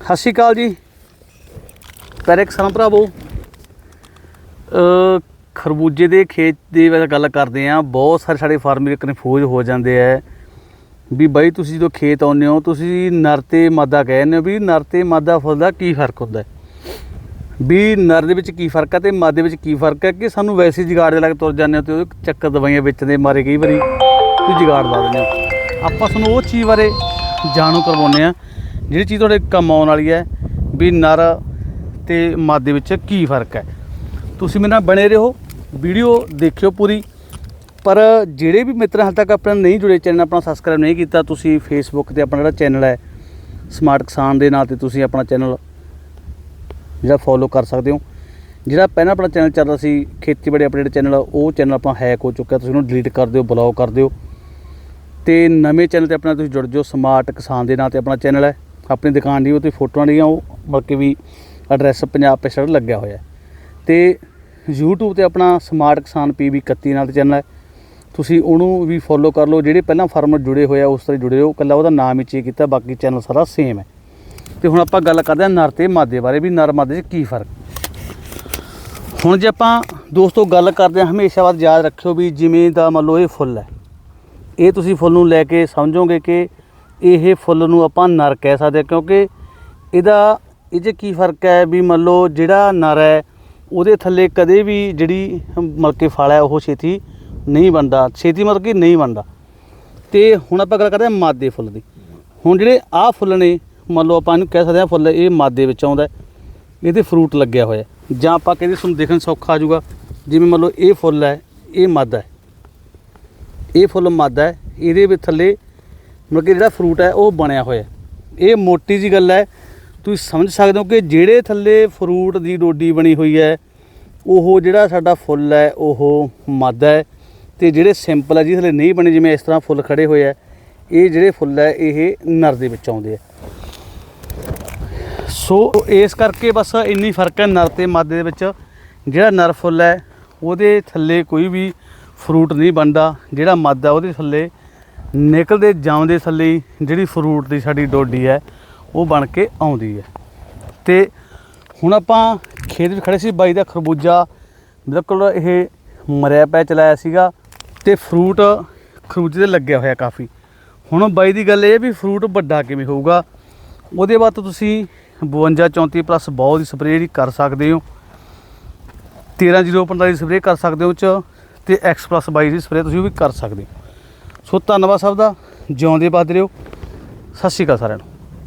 ਸਤਿ ਸ਼੍ਰੀ ਅਕਾਲ ਜੀ। ਪੈਰੇ ਕਿਸਾਨ ਭਰਾਵੋ। ਅ ਖਰਬੂਜੇ ਦੇ ਖੇਤ ਦੀ ਵਿੱਚ ਗੱਲ ਕਰਦੇ ਆ ਬਹੁਤ ਸਾਰੇ ਸਾਡੇ ਫਾਰਮਰ ਕਨਫਿਊਜ਼ ਹੋ ਜਾਂਦੇ ਆ। ਵੀ ਬਾਈ ਤੁਸੀਂ ਜਦੋਂ ਖੇਤ ਆਉਂਦੇ ਹੋ, ਤੁਸੀਂ ਨਰ ਤੇ ਮਾਦਾ ਕਹਿੰਦੇ ਹੋ ਵੀ ਨਰ ਤੇ ਮਾਦਾ ਫੁੱਲ ਦਾ ਕੀ ਫ਼ਰਕ ਹੁੰਦਾ? ਵੀ ਨਰ ਦੇ ਵਿੱਚ ਕੀ ਫ਼ਰਕ ਹੈ ਤੇ ਮਾਦੇ ਵਿੱਚ ਕੀ ਫ਼ਰਕ ਹੈ ਕਿ ਸਾਨੂੰ ਵੈਸੇ ਹੀ ਜਗਾੜ ਦੇ ਲੱਗ ਤੁਰ ਜਾਂਦੇ ਹੋ ਤੇ ਉਹਦੇ ਚੱਕਰ ਦਵਾਈਆਂ ਵਿੱਚ ਦੇ ਮਾਰੇ ਕਈ ਵਾਰੀ। ਤੁਸੀਂ ਜਗਾੜ ਲਾ ਦਿੰਦੇ ਹੋ। ਆਪਾਂ ਤੁਹਾਨੂੰ ਉਹ ਚੀਜ਼ ਬਾਰੇ ਜਾਣੂ ਕਰਵਾਉਂਦੇ ਆ ਜਿਹੜੀ ਚੀਜ਼ ਤੁਹਾਡੇ ਕੰਮ ਆਉਣ ਵਾਲੀ ਹੈ, ਵੀ ਨਰ ਤੇ ਮਾਦੇ ਵਿੱਚ ਕੀ ਫ਼ਰਕ ਹੈ। ਤੁਸੀਂ ਮੇਰੇ ਨਾਲ ਬਣੇ ਰਹੋ, ਵੀਡੀਓ ਦੇਖਿਓ ਪੂਰੀ। ਪਰ ਜਿਹੜੇ ਵੀ ਮਿੱਤਰ ਹਾਲ ਤੱਕ ਆਪਣਾ ਨਹੀਂ ਜੁੜੇ, ਚੈਨਲ ਆਪਣਾ ਸਬਸਕ੍ਰਾਈਬ ਨਹੀਂ ਕੀਤਾ, ਤੁਸੀਂ ਫੇਸਬੁੱਕ ਤੇ ਆਪਣਾ ਜਿਹੜਾ ਚੈਨਲ ਹੈ ਸਮਾਰਟ ਕਿਸਾਨ ਦੇ ਨਾਂ ਤੇ ਤੁਸੀਂ ਆਪਣਾ ਚੈਨਲ ਜਿਹੜਾ ਫੋਲੋ ਕਰ ਸਕਦੇ ਹੋ। ਜਿਹੜਾ ਪਹਿਲਾਂ ਆਪਣਾ ਚੈਨਲ ਚੱਲਦਾ ਸੀ, ਖੇਤੀਬਾੜੀ ਅਪਡੇਟ ਚੈਨਲ ਉਹ ਚੈਨਲ ਆਪਣਾ ਹੈਕ ਹੋ ਚੁੱਕਿਆ, ਤੁਸੀਂ ਉਹਨੂੰ ਡਿਲੀਟ ਕਰ ਦਿਓ ਬਲੌਕ ਕਰ ਦਿਓ। ਤੇ ਨਵੇਂ ਚੈਨਲ ਤੇ ਆਪਣਾ ਤੁਸੀਂ ਜੁੜ ਜਾਓ ਸਮਾਰਟ ਕਿਸਾਨ ਦੇ ਨਾਂ ਤੇ ਆਪਣਾ ਚੈਨਲ ਹੈ। ਆਪਣੀ ਦੁਕਾਨ ਦੀ ਉਹ ਤੇ ਫੋਟੋਆਂ ਦੀਆਂ, ਉਹ ਬਲਕਿ ਵੀ ਐਡਰੈਸ ਪੰਜਾਬ ਪੇਸ਼ੜ ਲੱਗਿਆ ਹੋਇਆ ਹੈ। ਤੇ YouTube ਤੇ ਆਪਣਾ ਸਮਾਰਟ ਕਿਸਾਨ ਪੀਬੀ 31 ਨਾਲ ਚੈਨਲ ਹੈ। ਤੁਸੀਂ ਉਹਨੂੰ ਵੀ ਫੋਲੋ ਕਰ ਲਓ, ਜਿਹੜੇ ਪਹਿਲਾਂ ਫਾਰਮਰ ਜੁੜੇ ਹੋਏ ਆ, ਉਸ ਤਰ੍ਹਾਂ ਜੁੜੇ ਰਹੋ। ਕੱਲਾ ਉਹਦਾ ਨਾਮ ਹੀ ਚੇਂਜ ਕੀਤਾ, ਬਾਕੀ ਚੈਨਲ ਸਾਰਾ ਸੇਮ ਹੈ। ਤੇ ਹੁਣ ਆਪਾਂ ਗੱਲ ਕਰਦੇ ਹਾਂ ਨਰ ਤੇ ਮਾਦੇ ਬਾਰੇ ਵੀ, ਨਰ ਮਾਦੇ 'ਚ ਕੀ ਫ਼ਰਕ? ਹੁਣ ਜੇ ਆਪਾਂ ਦੋਸਤੋ ਗੱਲ ਕਰਦੇ ਹਾਂ, ਹਮੇਸ਼ਾ ਬਾਅਦ ਯਾਦ ਰੱਖਿਓ ਵੀ ਜਿਵੇਂ ਦਾ ਮੰਨ ਲਓ ਇਹ ਫੁੱਲ ਹੈ। ਇਹ ਤੁਸੀਂ ਫੁੱਲ ਨੂੰ ਲੈ ਕੇ ਸਮਝੋਗੇ ਕਿ ਇਹ ਫੁੱਲ ਨੂੰ ਆਪਾਂ ਨਰ ਕਹਿ ਸਕਦੇ ਹਾਂ, ਕਿਉਂਕਿ ਇਹਦਾ ਇਹ 'ਚ ਕੀ ਫ਼ਰਕ ਹੈ ਵੀ ਮੰਨ ਲਓ ਜਿਹੜਾ ਨਰ ਹੈ, ਉਹਦੇ ਥੱਲੇ ਕਦੇ ਵੀ ਜਿਹੜੀ ਮਤਲਬ ਕਿ ਫਲ ਹੈ, ਉਹ ਛੇਤੀ ਨਹੀਂ ਬਣਦਾ। ਛੇਤੀ ਮਤਲਬ ਕਿ ਨਹੀਂ ਬਣਦਾ। ਤੇ ਹੁਣ ਆਪਾਂ ਗੱਲ ਕਰਦੇ ਹਾਂ ਮਾਦੇ ਫੁੱਲ ਦੀ। ਹੁਣ ਜਿਹੜੇ ਆਹ ਫੁੱਲ ਨੇ, ਮੰਨ ਲਓ ਆਪਾਂ ਇਹਨੂੰ ਕਹਿ ਸਕਦੇ ਹਾਂ ਫੁੱਲ, ਇਹ ਮਾਦੇ ਵਿੱਚ ਆਉਂਦਾ ਇਹਦੇ ਫਰੂਟ ਲੱਗਿਆ ਹੋਇਆ ਜਾਂ ਆਪਾਂ ਕਹਿੰਦੇ ਤੁਹਾਨੂੰ ਦੇਖਣ ਸੌਖਾ ਆ ਜਾਊਗਾ। ਜਿਵੇਂ ਮੰਨ ਲਓ ਇਹ ਫੁੱਲ ਹੈ, ਇਹ ਮਾਦਾ ਹੈ। ਇਹ ਫੁੱਲ ਮਾਦਾ ਹੈ, ਇਹਦੇ ਵਿੱਚ ਥੱਲੇ ਮਤਲਬ ਕਿ ਜਿਹੜਾ ਫਰੂਟ ਹੈ ਉਹ ਬਣਿਆ ਹੋਇਆ ਇਹ ਮੋਟੀ ਜੀ ਗੱਲ ਹੈ। ਤੁਸੀਂ ਸਮਝ ਸਕਦੇ ਹੋ ਕਿ ਜਿਹੜੇ ਥੱਲੇ ਫਰੂਟ ਦੀ ਡੋਡੀ ਬਣੀ ਹੋਈ ਹੈ, ਉਹ ਜਿਹੜਾ ਸਾਡਾ ਫੁੱਲ ਹੈ, ਉਹ ਮਾਦਾ ਹੈ ਤੇ ਜਿਹੜੇ ਸਿੰਪਲ ਹੈ, ਜਿਹਦੇ ਥੱਲੇ ਨਹੀਂ ਬਣੇ ਜਿਵੇਂ ਇਸ ਤਰ੍ਹਾਂ ਫੁੱਲ ਖੜੇ ਹੋਏ ਆ ਇਹ ਜਿਹੜੇ ਫੁੱਲ ਹੈ, ਇਹ ਨਰ ਦੇ ਵਿੱਚ ਆਉਂਦੇ ਆ। ਸੋ ਇਸ ਕਰਕੇ ਬਸ ਇੰਨੀ ਫ਼ਰਕ ਹੈ ਨਰ ਤੇ ਮਾਦੇ ਦੇ ਵਿੱਚ। ਜਿਹੜਾ ਨਰ ਫੁੱਲ ਹੈ, ਉਹਦੇ ਥੱਲੇ ਕੋਈ ਵੀ ਫਰੂਟ ਨਹੀਂ ਬਣਦਾ। ਜਿਹੜਾ ਮਾਦਾ ਉਹਦੇ ਥੱਲੇ ਨਿਕਲਦੇ ਜਾਂਦੇ ਥੱਲੇ ਜਿਹੜੀ ਫਰੂਟ ਦੀ ਸਾਡੀ ਡੋਡੀ ਹੈ, ਉਹ ਬਣ ਕੇ ਆਉਂਦੀ ਹੈ। ਤੇ ਹੁਣ ਆਪਾਂ ਖੇਤ ਵਿੱਚ ਖੜੇ ਸੀ, ਬਾਈ ਦਾ ਖਰਬੂਜਾ, ਬਿਲਕੁਲ ਇਹ ਮਰਿਆ ਪਿਆ, ਚਲਾਇਆ ਸੀਗਾ ਤੇ ਫਰੂਟ ਖਰਬੂਜੇ ਤੇ ਲੱਗਿਆ ਹੋਇਆ ਕਾਫੀ। ਹੁਣ ਬਾਈ ਦੀ ਗੱਲ ਇਹ ਵੀ ਫਰੂਟ ਵੱਡਾ ਕਿਵੇਂ ਹੋਊਗਾ, ਉਹਦੇ ਬਾਅਦ ਤੁਸੀਂ 52 34 ਪਲੱਸ ਬਹੁਤ ਦੀ ਸਪਰੇਅ ਜਿਹੜੀ ਕਰ ਸਕਦੇ ਹੋ। 13045 ਦੀ ਸਪਰੇਅ ਕਰ ਸਕਦੇ ਹੋ 'ਚ, ਤੇ X ਪਲੱਸ 22 ਦੀ ਸਪਰੇਅ ਤੁਸੀਂ ਵੀ ਕਰ ਸਕਦੇ ਹੋ। ਸੋ ਧੰਨਵਾਦ ਸਭ ਦਾ। ਜਿਉਂਦੇ ਬਾਦ ਰਹੋ ਸਤਿ ਸ਼੍ਰੀ ਅਕਾਲ ਸਾਰਿਆਂ ਨੂੰ।